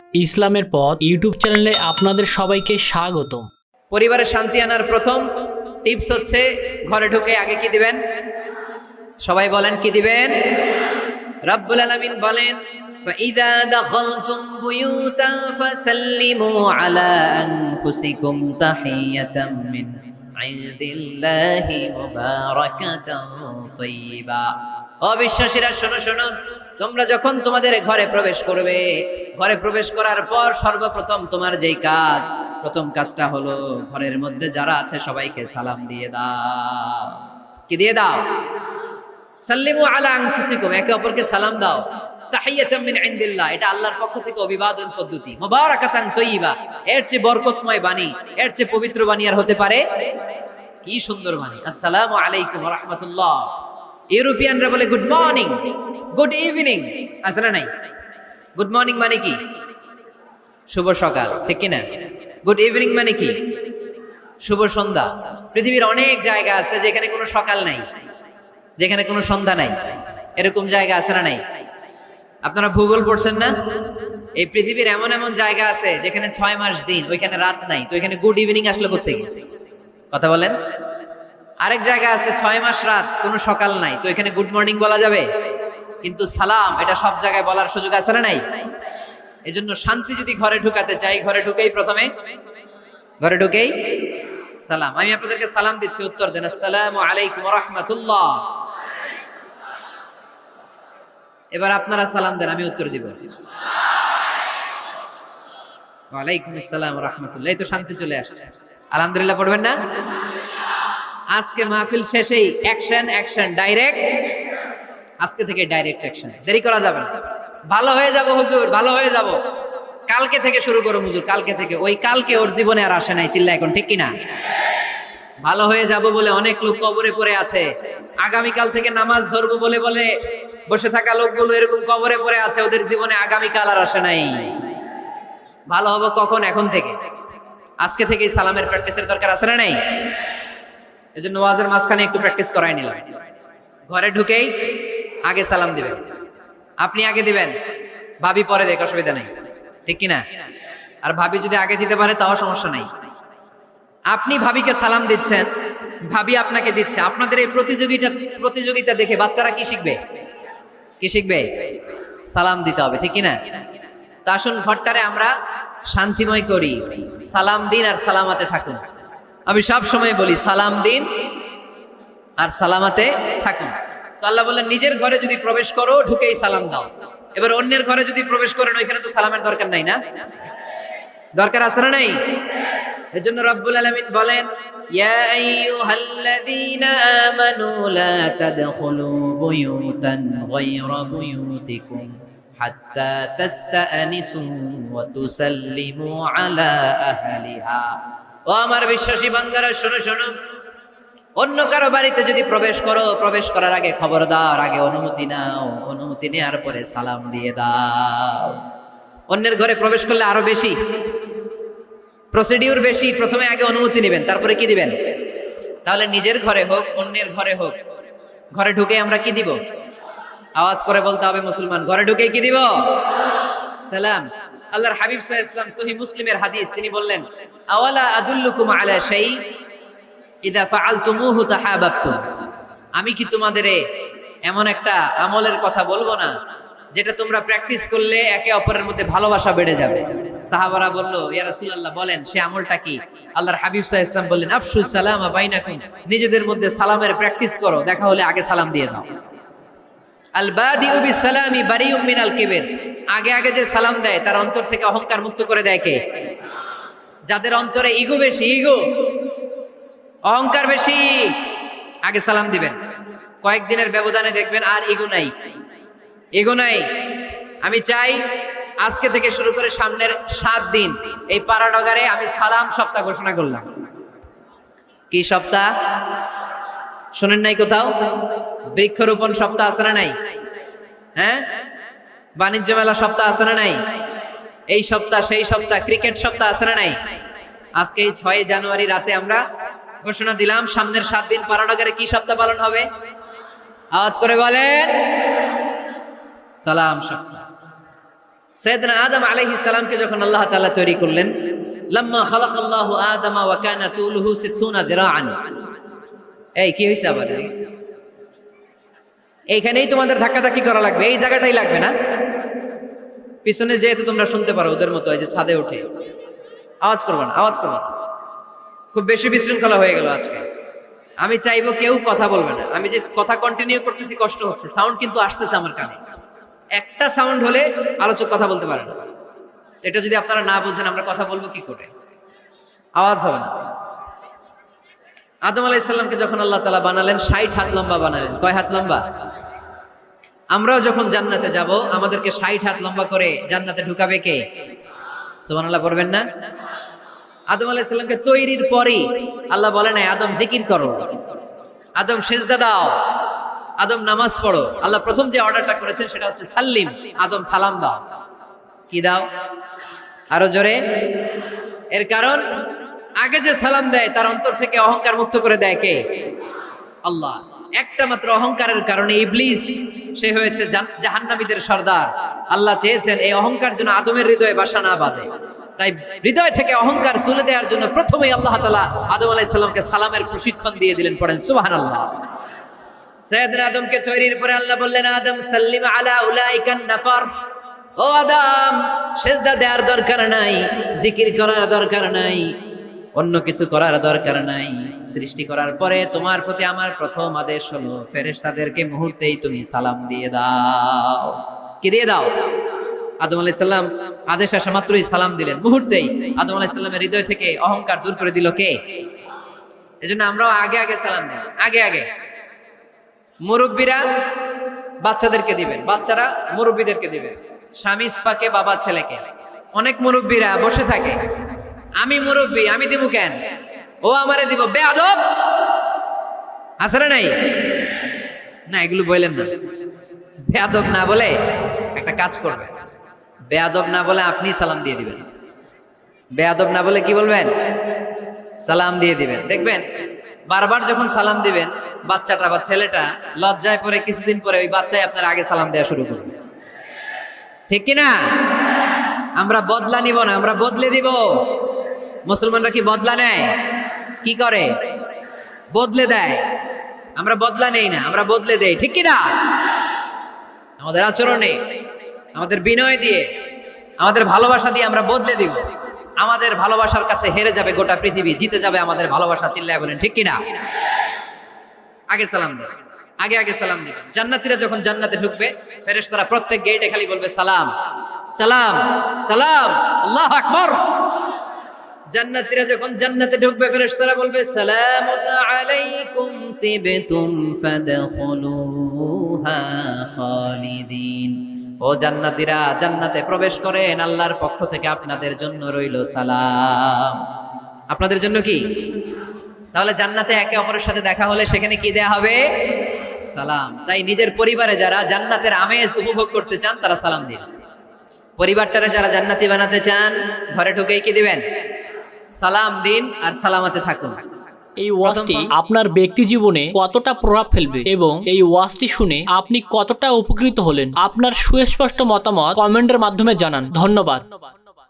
ইসলামের পথ ইউটিউব চ্যানেলে আপনাদের সবাইকে স্বাগতম পরিবারে শান্তি আনার প্রথম টিপস হচ্ছে ঘরে ঢুকে আগে কি দিবেন সবাই বলেন কি দিবেন রব্বুল আলামিন বলেন فإذا دخلتم بيوتا فسلموا على أنفسكم تحية من عند الله مباركة طيبة অবিশ্বাসীরা শোনো শোনো তোমরা যখন তোমাদের ঘরে প্রবেশ করবে, ঘরে প্রবেশ করার পর সর্বপ্রথম তোমার যেই কাজ, প্রথম কাজটা হলো ঘরের মধ্যে যারা আছে সবাইকে সালাম দিয়ে দাও। কি দিয়ে দাও? সাল্লিমু আলা আনফুসিকুম, একে অপরকে সালাম দাও। তাহিয়াতাম মিন ইনদিল্লাহ, এটা আল্লাহর পক্ষ থেকে অভিবাদন পদ্ধতি। মুবারাকাতান তয়্যিবা এর চেয়ে বরকতময় বাণী, এর চেয়ে পবিত্র বাণী আর হতে পারে? কি সুন্দর বাণী। আসসালামু আলাইকুম ওয়া রাহমাতুল্লাহ। ইউরোপিয়ানরা বলে গুড মর্নিং গুড ইভিনিং আছে না নাই। গুড মর্নিং মানে কি? শুভ সকাল। ঠিক কি না গুড ইভিনিং মানে কি? শুভ সন্ধ্যা। পৃথিবীর অনেক জায়গা আছে যেখানে কোনো সকাল নাই, যেখানে কোনো সন্ধ্যা নাই। এরকম জায়গা আছে না নাই? আপনারা ভূগোল পড়ছেন না? এই পৃথিবীর এমন এমন জায়গা আছে যেখানে ছয় মাস দিন, ওইখানে রাত নাই। তো ওইখানে গুড ইভিনিং আসলো কোথেকে কথা বলেন। আরেক জায়গা আছে ছয় মাস রাত, কোনো সকাল নাই। তো এখানে গুড মর্নিং বলা যাবে? কিন্তু সালাম, এটা সব জায়গায় বলার সুযোগ আছে না নাই? এজন্য শান্তি যদি ঘরে ঢুকাতে চাই, ঘরে ঢুকেই প্রথমে। ঘরে ঢুকেই সালাম। আমি আপনাদেরকে সালাম দিচ্ছি, উত্তর দেন। আসসালাম আলাইকুম রহমতুল্লাহ। এবার আপনারা সালাম দেন, আমি উত্তর দিব। ওয়ালাইকুম আসসালাম রহমতুল্লাহ। এই তো শান্তি চলে আসছে। আলহামদুলিল্লাহ, পড়বেন না? আজকে মাহফিল শেষেই অ্যাকশন অ্যাকশন ডাইরেক্ট আজকে থেকে ডাইরেক্ট অ্যাকশন দেরি করা যাবে না। ভালো হয়ে যাব হুজুর, ভালো হয়ে যাব। কালকে থেকে শুরু করো হুজুর, কালকে থেকে। ওই কালকে ওর জীবনে আর আসে নাই চিল্লা এখন, ঠিক কিনা? ভালো হয়ে যাব বলে অনেক লোক কবরে পড়ে আছে। আগামীকাল থেকে নামাজ ধরবো বলে বলে বসে থাকা লোকগুলো এরকম কবরে পড়ে আছে, ওদের জীবনে আগামীকাল আর আসে নাই। ভালো হব কখন? এখন থেকে। আজকে থেকেই সালামের প্র্যাকটিসের দরকার আছে না নাই? এজন্য ওয়াজের মাঝখানে একটু প্র্যাকটিস করাই নিলাম। ঘরে ঢুকেই আগে সালাম দিবেন। আপনি আগে দিবেন, ভাবি পরে দেখ অসুবিধা নাই। ঠিক কিনা? আর ভাবি যদি আগে দিতে পারে, তাও সমস্যা নাই। আপনি ভাবিকে সালাম দিচ্ছেন, ভাবি আপনাকে দিচ্ছে। আপনাদের এই প্রতিযোগিতা প্রতিযোগিতা দেখে বাচ্চারা কি শিখবে? কি শিখবে? সালাম দিতে হবে, ঠিক কিনা? তা আসুন, ঘরটারে আমরা শান্তিময় করি। সালাম দিন আর সালামাতে থাকুন। আমি সব সময় বলি, সালাম দিন আর সালামাতে থাকুন। তো আল্লাহ বললেন, নিজের ঘরে যদি প্রবেশ করো, ঢুকেই সালাম দাও। এবার অন্যের ঘরে যদি প্রবেশ করেন ওইখানে তো সালামের দরকার নাই না? দরকার আছে না নাই? এজন্য রব্বুল আলামিন বলেন, ইয়া আইয়ুহাল্লাযীনা আমানু লা তাদখুলু বুয়ুতান গায়রা বুয়ুতিকুম হাত্তা তাস্তানিসু ওয়া তুসাল্লিমু আলা আহলিহা। ও আমার বিশ্বাসী বান্দারা, শোনো শোনো। অন্য কারও বাড়িতে যদি প্রবেশ করো, প্রবেশ করার আগে খবরদার আগে অনুমতি নাও, অনুমতি নেওয়ার পরে সালাম দিয়ে দাও। অন্যের ঘরে প্রবেশ করলে আরও বেশি। প্রসিডিউর বেশি, প্রথমে আগে অনুমতি নেবেন, তারপরে কি দিবেন? তাহলে নিজের ঘরে হোক, অন্যের ঘরে হোক। ঘরে ঢুকে আমরা কি দিব? আওয়াজ করে বলতে হবে মুসলমান, ঘরে ঢুকে কি দিব? সালাম। আল্লাহর হাবিব সাহ ইসলাম সহি মুসলিমের হাদিস, তিনি বললেন, আওয়ালা আদুল্লুকুম আলা শাই ইদা ফাআলতুমুহু তাহাবাবতুম? আমি কি তোমাদের এমন একটা আমলের কথা বলব না, যেটা তোমরা প্র্যাকটিস করলে একে অপরের মধ্যে ভালোবাসা বেড়ে যাবে? সাহাবারা বলল, ইয়া রাসূলুল্লাহ, বলেন, সে আমলটা কি? আল্লাহর হাবিব সাহ ইসলাম বললেন আফসুস সালাম বাইনাকুম, নিজেদের মধ্যে সালামের প্র্যাকটিস করো, দেখা হলে আগে সালাম দিয়ে দাও। আল বাদিউ বিসালামি বারিউম মিনাল কিবির। আগে আগে যে সালাম দেয়, তার অন্তর থেকে অহংকার মুক্ত করে দেয় কে? যাদের অন্তরে ইগো বেশি, ইগো। অহংকার বেশি। আগে সালাম দিবেন। কয়েকদিনের ব্যবধানে দেখবেন আর ইগো নাই। ইগো নাই। আমি চাই আজকে থেকে শুরু করে সামনের সাত দিন এই পাড়াডগারে আমি সালাম সপ্তাহ ঘোষণা করলাম। কি সপ্তাহ? শোনেন নাই কোথাও? বৃক্ষরোপণ সপ্তাহ আছে না নাই? হ্যাঁ? বাণিজ্য মেলা সপ্তাহ আছে না নাই? এই সপ্তাহ, সেই সপ্তাহ, ক্রিকেট সপ্তাহ আছে না নাই? আজকে এই ছয় জানুয়ারি রাতে আমরা ঘোষণা দিলাম, সামনের সাত দিন পারাডগারে কি সপ্তাহ পালন হবে? আওয়াজ করে বলেন। সালাম সপ্তাহ। সৈয়দনা আদম আলাইহিস সালামকে যখন আল্লাহ তাআলা তৈরি করলেন, লাম্মা খালাকাল্লাহু আদামা ওয়া কানা তুলুহু 60 দিরাআন এই, কি হইছে আবার? এইখানেই তোমাদের ধাক্কাধাক্কি করা লাগবে, এই জায়গাটাই লাগবে না? পিছনে যেহেতু তোমরা শুনতে পারো ওদের মতো যে ছাদে উঠে। আওয়াজ করবা না, আওয়াজ করবা। খুব বেশি বিশৃঙ্খলা হয়ে গেল আজকে। আমি চাইব কেউ কথা বলবে না। আমি যে কথা কন্টিনিউ করতেছি, কষ্ট হচ্ছে। সাউন্ড কিন্তু আসতেছে আমার কানে। একটা সাউন্ড হলে আলোচক কথা বলতে পারে না। এটা যদি আপনারা না বুঝেন, আমরা কথা বলব কি করে? আওয়াজ হবে না। আদম আলাইসাল্লামকে যখন আল্লাহ তালা বানালেন, ষাট হাত লম্বা বানালেন। কয় হাত লম্বা? আমরাও যখন জান্নাতে যাব, আমাদেরকে ষাট হাত লম্বা করে জান্নাতে ঢুকাবে কে? সুমান আল্লাহ পড়বেন না? আদম আলাইসাল্লামকে তৈরির পরেই আল্লাহ বলে নাই, আদম, জিকির করো। আদম, সেজদা দাও। আদম, নামাজ পড়ো। আল্লাহ প্রথম যে অর্ডারটা করেছেন সেটা হচ্ছে, সাল্লিম, আদম, সালাম দাও। কি দাও? আরও জোরে। এর কারণ? আগে যে সালাম দেয়, তার অন্তর থেকে অহংকার মুক্ত করে দেয় কে? আল্লাহ। একটা মাত্র অহংকারের কারণে ইবলিস, সে হয়েছে জাহান্নামীদের সর্দার। আল্লাহ চেয়েছেন এই অহংকার যেন আদমের হৃদয়ে বাসা না বাঁধে। তাই হৃদয় থেকে অহংকার তুলে দেওয়ার জন্য প্রথমেই আল্লাহ তালা আদম আলাইসাল্লামকে সালামের প্রশিক্ষণ দিয়ে দিলেন, পড়েন সুবাহান আল্লাহ সৈয়দ আদমকে তৈরির পরে আল্লাহ বললেন, আদম, সাল্লিম আলা উলাইকান নাফর। ও আদম, সেজদা দেওয়ার দরকার নাই, জিকির করার দরকার নাই। অন্য কিছু করার দরকার নাই। সৃষ্টি করার পরে তোমার প্রতি আমার প্রথম আদেশ হলো, ফেরেশতাদেরকে মুহূর্তেই তুমি সালাম দিয়ে দাও। কি দিয়ে দাও? আদম আলাইহিস সালাম আদেশ আসা মাত্রই সালাম দিলেন, মুহূর্তেই। আদম আলাইহিস সালামের হৃদয় থেকে অহংকার দূর করে দিল কে? এজন্য আমরাও আগে আগে সালাম দিই আগে আগে। মুরব্বীরা বাচ্চাদেরকে দিবেন, বাচ্চারা মুরব্বীদেরকে দিবেন। স্বামী স্পাকে বাবা, ছেলেকে। অনেক মুরব্বীরা বসে থাকে আমি মুরব্বী, আমি দিব কেন? ও আমারে দিব বেয়াদব। আসরে নাই? না, এগুলো বললেন না। বেয়াদব না বলে একটা কাজ করবেন বেয়াদব না বলে আপনি সালাম দিয়ে দিবেন। বেয়াদব না বলে কি বলবেন? সালাম দিয়ে দিবেন। দেখবেন, বারবার যখন সালাম দিবেন, বাচ্চাটা বা ছেলেটা লজ্জায় পরে কিছুদিন পরে ওই বাচ্চাই আপনার আগে সালাম দেওয়া শুরু করবে। ঠিক কি না আমরা বদলা নিব না, আমরা বদলে দিব। মুসলমানরা কি বদলা নেয়? কি করে? বদলে দেয়। আমরা বদলা নেই না, আমরা বদলে দেই, ঠিক কি না আমাদের আচরণে, আমাদের বিনয় দিয়ে, আমাদের ভালোবাসা দিয়ে আমরা বদলে দিব। আমাদের ভালোবাসার কাছে হেরে যাবে গোটা পৃথিবী, জিতে যাবে আমাদের ভালোবাসা, চিল্লায় বলেন, ঠিক কিনা? আগে সালাম দিন, আগে আগে সালাম দিন। জান্নাতীরা যখন জান্নাতে ঢুকবে, ফেরেশতারা প্রত্যেক গেটে খালি বলবে, সালাম সালাম সালাম, আল্লাহ আকবার। জান্নাতীরা যখন জান্নাতে ঢুকবে, ফেরেশতারা বলবে, সালামুন আলাইকুম তিবতুম ফাদখুলুহা খালিদিন। ও জান্নাতীরা, জান্নাতে প্রবেশ করেন, আল্লাহর পক্ষ থেকে আপনাদের জন্য রইল সালাম। আপনাদের জন্য কি? তাহলে জান্নাতে একে অপরের সাথে দেখা হলে সেখানে কি দেয়া হবে? সালাম। তাই নিজের পরিবারে যারা জান্নাতের আমেজ উপভোগ করতে চান, তারা সালাম দিন পরিবারটারে যারা জান্নাতি বানাতে চান, ঘরে ঢুকেই কি দিবেন? সালাম দিন আর সালামতে থাকুন। এই ওয়াজটি আপনার ব্যক্তি জীবনে কতটা প্রভাব ফেলবে এবং এই ওয়াজটি শুনে আপনি কতটা উপকৃত হলেন? আপনার সুস্পষ্ট মতামত কমেন্টের মাধ্যমে জানান। ধন্যবাদ।